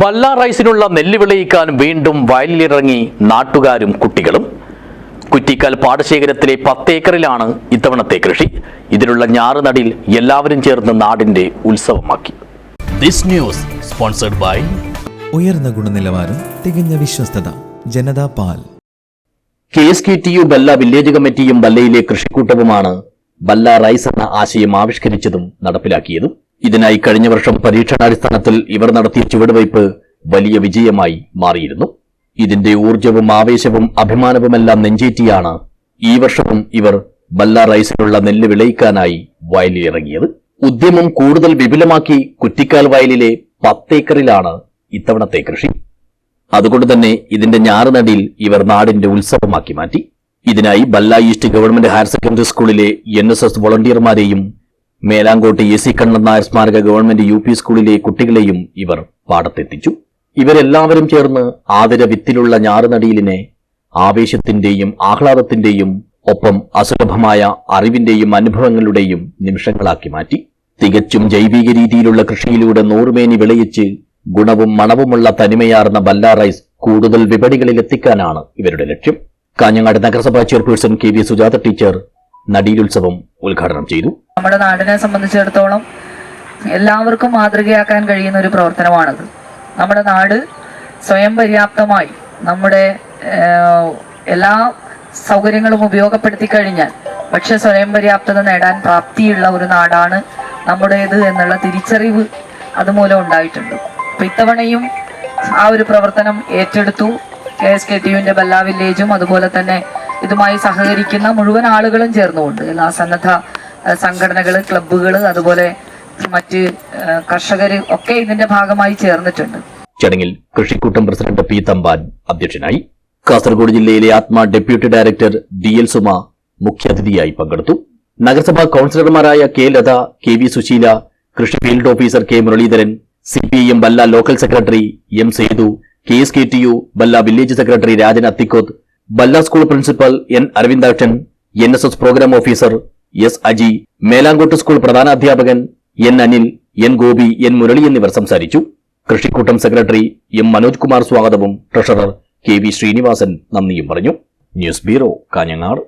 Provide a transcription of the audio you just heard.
ബല്ല റൈസിനുള്ള നെല്ല് വിളയിക്കാൻ വീണ്ടും വയലിലിറങ്ങി നാട്ടുകാരും കുട്ടികളും. കുറ്റിക്കാൽ പാടശേഖരത്തിലെ പത്തേക്കറിലാണ് ഇത്തവണത്തെ കൃഷി. ഇതിലുള്ള ഞാറുനടിൽ എല്ലാവരും ചേർന്ന് നാടിന്റെ ഉത്സവമാക്കി. ദിസ് ന്യൂസ് സ്പോൺസർഡ് ബൈ ഉയർന്ന ഗുണനിലവാരം തികഞ്ഞ വിശ്വസ്തത ജനതാ പാൽ. K S K T U Balla village കമ്മിറ്റിയും ബല്ലയിലെ കൃഷിക്കൂട്ടവുമാണ് ബല്ല റൈസ് എന്ന ആശയം ആവിഷ്കരിച്ചതും നടപ്പിലാക്കിയതും. ഇതിനായി കഴിഞ്ഞ വർഷം പരീക്ഷണാടിസ്ഥാനത്തിൽ ഇവർ നടത്തിയ ചുവടുവയ്പ് വലിയ വിജയമായി മാറിയിരുന്നു. ഇതിന്റെ ഊർജവും ആവേശവും അഭിമാനവുമെല്ലാം നെഞ്ചേറ്റിയാണ് ഈ വർഷവും ഇവർ ബല്ല റൈസിനുള്ള നെല്ല് വിളയിക്കാനായി വയലിലിറങ്ങിയത്. ഉദ്യമം കൂടുതൽ വിപുലമാക്കി കുറ്റിക്കാൽ വയലിലെ പത്തേക്കറിലാണ് ഇത്തവണത്തെ കൃഷി. അതുകൊണ്ട് തന്നെ ഇതിന്റെ ഞാറുനടിയിൽ ഇവർ നാടിന്റെ ഉത്സവമാക്കി മാറ്റി. ഇതിനായി Balla east government higher secondary സ്കൂളിലെ എൻ എസ് എസ് വോളണ്ടിയർമാരെയും മേലാങ്കോട്ട് എ സി കണ്ണൻ നായർ സ്മാരക ഗവൺമെന്റ് യു പി സ്കൂളിലെ കുട്ടികളെയും ഇവർ പാടത്തെത്തിച്ചു. ഇവരെല്ലാവരും ചേർന്ന് ആതിര വിത്തിലുള്ള ഞാറുനടിയിലിനെ ആവേശത്തിന്റെയും ആഹ്ലാദത്തിന്റെയും ഒപ്പം അസുലഭമായ അറിവിന്റെയും അനുഭവങ്ങളുടെയും നിമിഷങ്ങളാക്കി മാറ്റി. തികച്ചും ജൈവിക രീതിയിലുള്ള കൃഷിയിലൂടെ നൂറുമേനി വിളയിച്ച് ഗുണവും മണവുമുള്ള തനിമയാർന്ന ബല്ല റൈസ് കൂടുതൽ വിപണികളിൽ എത്തിക്കാനാണ് ഇവരുടെ ലക്ഷ്യം. കാഞ്ഞങ്ങാട് നഗരസഭാ chairperson K V Sujatha teacher നടീലുത്സവം ഉദ്ഘാടനം ചെയ്തു. നമ്മുടെ നാടിനെ സംബന്ധിച്ചിടത്തോളം എല്ലാവർക്കും മാതൃകയാക്കാൻ കഴിയുന്ന ഒരു പ്രവർത്തനമാണത്. നമ്മുടെ നാട് സ്വയം പര്യാപ്തമായി നമ്മുടെ എല്ലാ സൗകര്യങ്ങളും ഉപയോഗപ്പെടുത്തി കഴിഞ്ഞാൽ പക്ഷെ സ്വയം പര്യാപ്തത നേടാൻ പ്രാപ്തിയുള്ള ഒരു നാടാണ് നമ്മുടേത് എന്നുള്ള തിരിച്ചറിവ് അതുമൂലം ഉണ്ടായിട്ടുണ്ട്. അപ്പൊ ഇത്തവണയും ആ ഒരു പ്രവർത്തനം ഏറ്റെടുത്തു. കെ എസ് കെ ടി യുവിന്റെ ബല്ല വില്ലേജും അതുപോലെ തന്നെ ഇതുമായി സഹകരിക്കുന്ന മുഴുവൻ ആളുകളും ചേർന്നുകൊണ്ട് എല്ലാ സന്നദ്ധ സംഘടനകൾ ക്ലബ്ബുകൾ അതുപോലെ മറ്റ് കർഷകർ ഒക്കെ ഇതിന്റെ ഭാഗമായി ചേർന്നിട്ടുണ്ട്. ചടങ്ങിൽ കൃഷിക്കൂട്ടം പ്രസിഡന്റ് പി തമ്പാൻ അധ്യക്ഷനായി. കാസർഗോഡ് ജില്ലയിലെ Atma deputy director D L Suma മുഖ്യാതിഥിയായി പങ്കെടുത്തു. നഗരസഭാ കൌൺസിലർമാരായ K Latha K V Susheela കൃഷി field officer K Muraleedharan C P M Balla local secretary M Sethu K S K T U Balla village secretary Rajan Athikkoth Balla school principal N Aravindakshan N S S programme officer S Aji Melankode school പ്രധാനാധ്യാപകൻ N Anil N Gopi N Murali എന്നിവർ സംസാരിച്ചു. കൃഷിക്കൂട്ടം secretary M Manoj Kumar സ്വാഗതവും treasurer K V Srinivasan നന്ദിയും പറഞ്ഞു. News bureau Kanhangad.